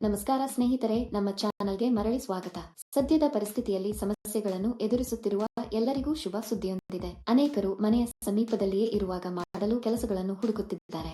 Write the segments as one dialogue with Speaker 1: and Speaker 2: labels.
Speaker 1: ನಮಸ್ಕಾರ ಸ್ನೇಹಿತರೆ, ನಮ್ಮ ಚಾನಲ್ಗೆ ಮರಳಿ ಸ್ವಾಗತ. ಸದ್ಯದ ಪರಿಸ್ಥಿತಿಯಲ್ಲಿ ಸಮಸ್ಯೆಗಳನ್ನು ಎದುರಿಸುತ್ತಿರುವ ಎಲ್ಲರಿಗೂ ಶುಭ ಸುದ್ದಿಯೊಂದಿದೆ. ಅನೇಕರು ಮನೆಯ ಸಮೀಪದಲ್ಲಿಯೇ ಇರುವಾಗ ಮಾಡಲು ಕೆಲಸಗಳನ್ನು ಹುಡುಕುತ್ತಿದ್ದಾರೆ.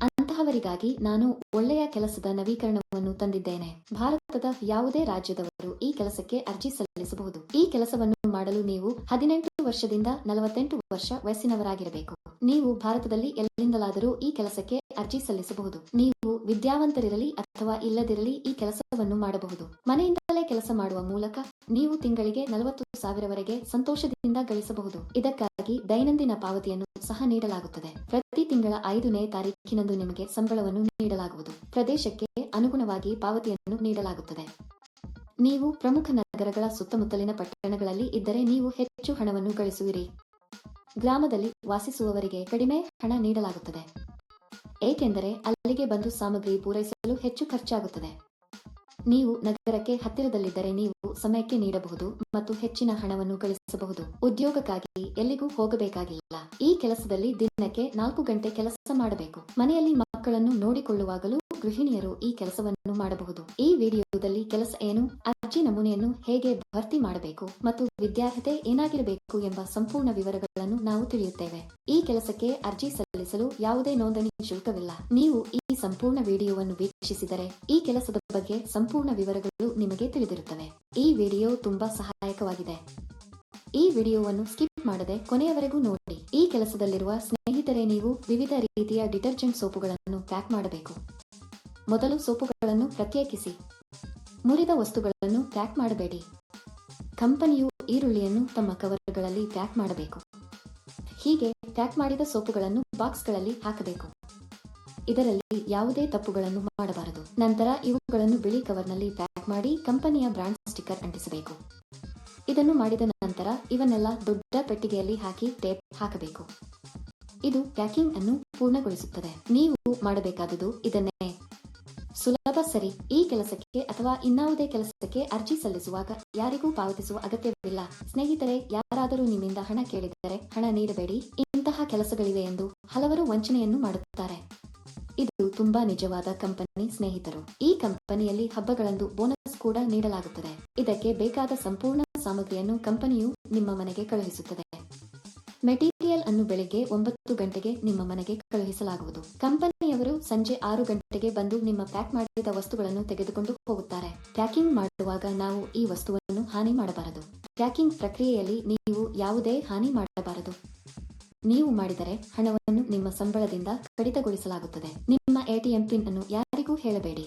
Speaker 1: ಅಂತಹವರಿಗಾಗಿ ನಾನು ಒಳ್ಳೆಯ ಕೆಲಸದ ನವೀಕರಣವನ್ನು ತಂದಿದ್ದೇನೆ. ಭಾರತದ ಯಾವುದೇ ರಾಜ್ಯದವರು ಈ ಕೆಲಸಕ್ಕೆ ಅರ್ಜಿ ಸಲ್ಲಿಸಬಹುದು. ಈ ಕೆಲಸವನ್ನು ಮಾಡಲು ನೀವು ಹದಿನೆಂಟು ವರ್ಷದಿಂದ ನಲವತ್ತೆಂಟು ವರ್ಷ ವಯಸ್ಸಿನವರಾಗಿರಬೇಕು. ನೀವು ಭಾರತದಲ್ಲಿ ಎಲ್ಲಿಂದಲಾದರೂ ಈ ಕೆಲಸಕ್ಕೆ ಅರ್ಜಿ ಸಲ್ಲಿಸಬಹುದು. ನೀವು ವಿದ್ಯಾವಂತರಿರಲಿ ಅಥವಾ ಇಲ್ಲದಿರಲಿ ಈ ಕೆಲಸವನ್ನು ಮಾಡಬಹುದು. ಮನೆಯಿಂದಲೇ ಕೆಲಸ ಮಾಡುವ ಮೂಲಕ ನೀವು ತಿಂಗಳಿಗೆ ನಲವತ್ತು ಸಾವಿರವರೆಗೆ ಸಂತೋಷದಿಂದ ಗಳಿಸಬಹುದು. ಇದಕ್ಕಾಗಿ ದೈನಂದಿನ ಪಾವತಿಯನ್ನು ಸಹ ನೀಡಲಾಗುತ್ತದೆ. ಪ್ರತಿ ತಿಂಗಳ ಐದನೇ ತಾರೀಕಿನಂದು ನಿಮಗೆ ಸಂಬಳವನ್ನು ನೀಡಲಾಗುವುದು. ಪ್ರದೇಶಕ್ಕೆ ಅನುಗುಣವಾಗಿ ಪಾವತಿಯನ್ನು ನೀಡಲಾಗುತ್ತದೆ. ನೀವು ಪ್ರಮುಖ ನಗರಗಳ ಸುತ್ತಮುತ್ತಲಿನ ಪಟ್ಟಣಗಳಲ್ಲಿ ಇದ್ದರೆ ನೀವು ಹೆಚ್ಚು ಹಣವನ್ನು ಗಳಿಸುವಿರಿ. ಗ್ರಾಮದಲ್ಲಿ ವಾಸಿಸುವವರಿಗೆ ಕಡಿಮೆ ಹಣ ನೀಡಲಾಗುತ್ತದೆ. ಏಕೆಂದರೆ ಅಲ್ಲಿಗೆ ಬಂದು ಸಾಮಗ್ರಿ ಪೂರೈಸಲು ಹೆಚ್ಚು ಖರ್ಚಾಗುತ್ತದೆ. ನೀವು ನಗರಕ್ಕೆ ಹತ್ತಿರದಲ್ಲಿದ್ದರೆ ನೀವು ಸಮಯಕ್ಕೆ ನೀಡಬಹುದು ಮತ್ತು ಹೆಚ್ಚಿನ ಹಣವನ್ನು ಗಳಿಸಬಹುದು ಉದ್ಯೋಗಕ್ಕಾಗಿ ಎಲ್ಲಿಗೂ ಹೋಗಬೇಕಾಗಿಲ್ಲ. ಈ ಕೆಲಸದಲ್ಲಿ ದಿನಕ್ಕೆ ನಾಲ್ಕು ಗಂಟೆ ಕೆಲಸ ಮಾಡಬೇಕು. ಮನೆಯಲ್ಲಿ ಮಕ್ಕಳನ್ನು ನೋಡಿಕೊಳ್ಳುವಾಗಲೂ ಗೃಹಿಣಿಯರು ಈ ಕೆಲಸವನ್ನು ಮಾಡಬಹುದು. ಈ ವಿಡಿಯೋದಲ್ಲಿ ಕೆಲಸ ಏನು, ಅರ್ಜಿ ನಮೂನೆಯನ್ನು ಹೇಗೆ ಭರ್ತಿ ಮಾಡಬೇಕು ಮತ್ತು ವಿದ್ಯಾರ್ಹತೆ ಏನಾಗಿರಬೇಕು ಎಂಬ ಸಂಪೂರ್ಣ ವಿವರಗಳನ್ನು ನಾವು ತಿಳಿಯುತ್ತೇವೆ. ಈ ಕೆಲಸಕ್ಕೆ ಅರ್ಜಿ ಸಲ್ಲಿಸಲು ಯಾವುದೇ ನೋಂದಣಿ ಶುಲ್ಕವಿಲ್ಲ. ನೀವು ಈ ಸಂಪೂರ್ಣ ವಿಡಿಯೋವನ್ನು ವೀಕ್ಷಿಸಿದರೆ ಈ ಕೆಲಸದ ಬಗ್ಗೆ ಸಂಪೂರ್ಣ ವಿವರಗಳು ನಿಮಗೆ ತಿಳಿದಿರುತ್ತವೆ. ಈ ವಿಡಿಯೋ ತುಂಬಾ ಸಹಾಯಕವಾಗಿದೆ. ಈ ವಿಡಿಯೋವನ್ನು ಸ್ಕಿಪ್ ಮಾಡದೆ ಕೊನೆಯವರೆಗೂ ನೋಡಿ. ಈ ಕೆಲಸದಲ್ಲಿರುವ ಸ್ನೇಹಿತರೆ, ನೀವು ವಿವಿಧ ರೀತಿಯ ಡಿಟರ್ಜೆಂಟ್ ಸೋಪುಗಳನ್ನು ಪ್ಯಾಕ್ ಮಾಡಬೇಕು. ಮೊದಲು ಸೋಪುಗಳನ್ನು ಪ್ರತ್ಯೇಕಿಸಿ. ಮುರಿದ ವಸ್ತುಗಳನ್ನು ಪ್ಯಾಕ್ ಮಾಡಬೇಡಿ. ಕಂಪನಿಯು ಈರುಳ್ಳಿಯನ್ನು ತಮ್ಮ ಕವರ್ಗಳಲ್ಲಿ ಪ್ಯಾಕ್ ಮಾಡಬೇಕು. ಹೀಗೆ ಪ್ಯಾಕ್ ಮಾಡಿದ ಸೋಪುಗಳನ್ನು ಬಾಕ್ಸ್ಗಳಲ್ಲಿ ಹಾಕಬೇಕು. ಇದರಲ್ಲಿ ಯಾವುದೇ ತಪ್ಪುಗಳನ್ನು ಮಾಡಬಾರದು. ನಂತರ ಇವುಗಳನ್ನು ಬಿಳಿ ಕವರ್ನಲ್ಲಿ ಪ್ಯಾಕ್ ಮಾಡಿ ಕಂಪನಿಯ ಬ್ರಾಂಡ್ ಸ್ಟಿಕ್ಕರ್ ಅಂಟಿಸಬೇಕು. ಇದನ್ನು ಮಾಡಿದ ನಂತರ ಇವನ್ನೆಲ್ಲ ದೊಡ್ಡ ಪೆಟ್ಟಿಗೆಯಲ್ಲಿ ಹಾಕಿ ಟೇಪ್ ಹಾಕಬೇಕು. ಇದು ಪ್ಯಾಕಿಂಗ್ ಅನ್ನು ಪೂರ್ಣಗೊಳಿಸುತ್ತದೆ. ನೀವು ಮಾಡಬೇಕಾದುದು ಇದನ್ನೇ. ಸುಲಭ, ಸರಿ. ಈ ಕೆಲಸಕ್ಕೆ ಅಥವಾ ಇನ್ನಾವುದೇ ಕೆಲಸಕ್ಕೆ ಅರ್ಜಿ ಸಲ್ಲಿಸುವಾಗ ಯಾರಿಗೂ ಪಾವತಿಸುವ ಅಗತ್ಯವಿಲ್ಲ. ಸ್ನೇಹಿತರೆ, ಯಾರಾದರೂ ನಿಮ್ಮಿಂದ ಹಣ ಕೇಳಿದರೆ ಹಣ ನೀಡಬೇಡಿ. ಇಂತಹ ಕೆಲಸಗಳಿವೆ ಎಂದು ಹಲವರು ವಂಚನೆಯನ್ನು ಮಾಡುತ್ತಾರೆ. ಇದು ತುಂಬಾ ನಿಜವಾದ ಕಂಪನಿ ಸ್ನೇಹಿತರು. ಈ ಕಂಪನಿಯಲ್ಲಿ ಹಬ್ಬಗಳಂದು ಬೋನಸ್ ಕೂಡ ನೀಡಲಾಗುತ್ತದೆ. ಇದಕ್ಕೆ ಬೇಕಾದ ಸಂಪೂರ್ಣ ಸಾಮಗ್ರಿಯನ್ನು ಕಂಪನಿಯು ನಿಮ್ಮ ಮನೆಗೆ ಕಳುಹಿಸುತ್ತದೆ. ಮೆಟೀರಿಯಲ್ ಅನ್ನು ಬೆಳಿಗ್ಗೆ ಒಂಬತ್ತು ಗಂಟೆಗೆ ನಿಮ್ಮ ಮನೆಗೆ ಕಳುಹಿಸಲಾಗುವುದು. ಕಂಪನಿಯವರು ಸಂಜೆ ಆರು ಗಂಟೆಗೆ ಬಂದು ನಿಮ್ಮ ಪ್ಯಾಕ್ ಮಾಡಿದ ವಸ್ತುಗಳನ್ನು ತೆಗೆದುಕೊಂಡು ಹೋಗುತ್ತಾರೆ. ಪ್ಯಾಕಿಂಗ್ ಮಾಡುವಾಗ ನಾವು ಈ ವಸ್ತುವನ್ನು ಹಾನಿ ಮಾಡಬಾರದು. ಪ್ಯಾಕಿಂಗ್ ಪ್ರಕ್ರಿಯೆಯಲ್ಲಿ ನೀವು ಯಾವುದೇ ಹಾನಿ ಮಾಡಬಾರದು. ನೀವು ಮಾಡಿದರೆ ಹಣವನ್ನು ನಿಮ್ಮ ಸಂಬಳದಿಂದ ಕಡಿತಗೊಳಿಸಲಾಗುತ್ತದೆ. ನಿಮ್ಮ ಎಟಿಎಂ ಪಿನ್ ಅನ್ನು ಯಾರಿಗೂ ಹೇಳಬೇಡಿ.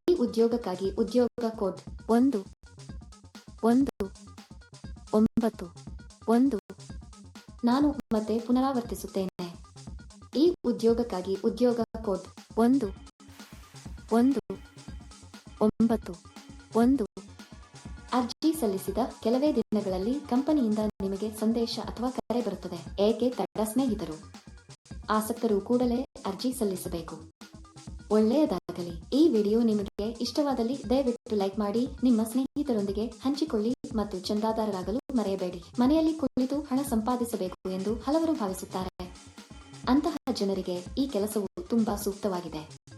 Speaker 1: ಉದ್ಯೋಗಕ್ಕಾಗಿ ಉದ್ಯೋಗ ಕೋಡ್ ಒಂದು ಒಂದು, ಒಂಬತ್ತು, ಒಂದು, ನಾನು ಮತ್ತೆ ಪುನರಾವರ್ತಿಸುತ್ತೇನೆ. ಈ ಉದ್ಯೋಗಕ್ಕಾಗಿ ಉದ್ಯೋಗ ಕೋಡ್ ಒಂದು ಒಂದು, ಒಂಬತ್ತು, ಒಂದು, ಅರ್ಜಿ ಸಲ್ಲಿಸಿದ ಕೆಲವೇ ದಿನಗಳಲ್ಲಿ ಕಂಪನಿಯಿಂದ ನಿಮಗೆ ಸಂದೇಶ ಅಥವಾ ಕರೆ ಬರುತ್ತದೆ. ಏಕೆ ತಡ ಸ್ನೇಹಿತರು? ಆಸಕ್ತರು ಕೂಡಲೇ ಅರ್ಜಿ ಸಲ್ಲಿಸಬೇಕು. ಒಳ್ಳೆಯದಾಗಲಿ. ಈ ವಿಡಿಯೋ ನಿಮಗೆ ಇಷ್ಟವಾದಲ್ಲಿ ದಯವಿಟ್ಟು ಲೈಕ್ ಮಾಡಿ, ನಿಮ್ಮ ಸ್ನೇಹಿತರೊಂದಿಗೆ ಹಂಚಿಕೊಳ್ಳಿ ಮತ್ತು ಚಂದಾದಾರರಾಗಲು ಮರೆಯಬೇಡಿ. ಮನೆಯಲ್ಲಿ ಕುಳಿತು ಹಣ ಸಂಪಾದಿಸಬೇಕು ಎಂದು ಹಲವರು ಭಾವಿಸುತ್ತಾರೆ. ಅಂತಹ ಜನರಿಗೆ ಈ ಕೆಲಸವು ತುಂಬಾ ಸೂಕ್ತವಾಗಿದೆ.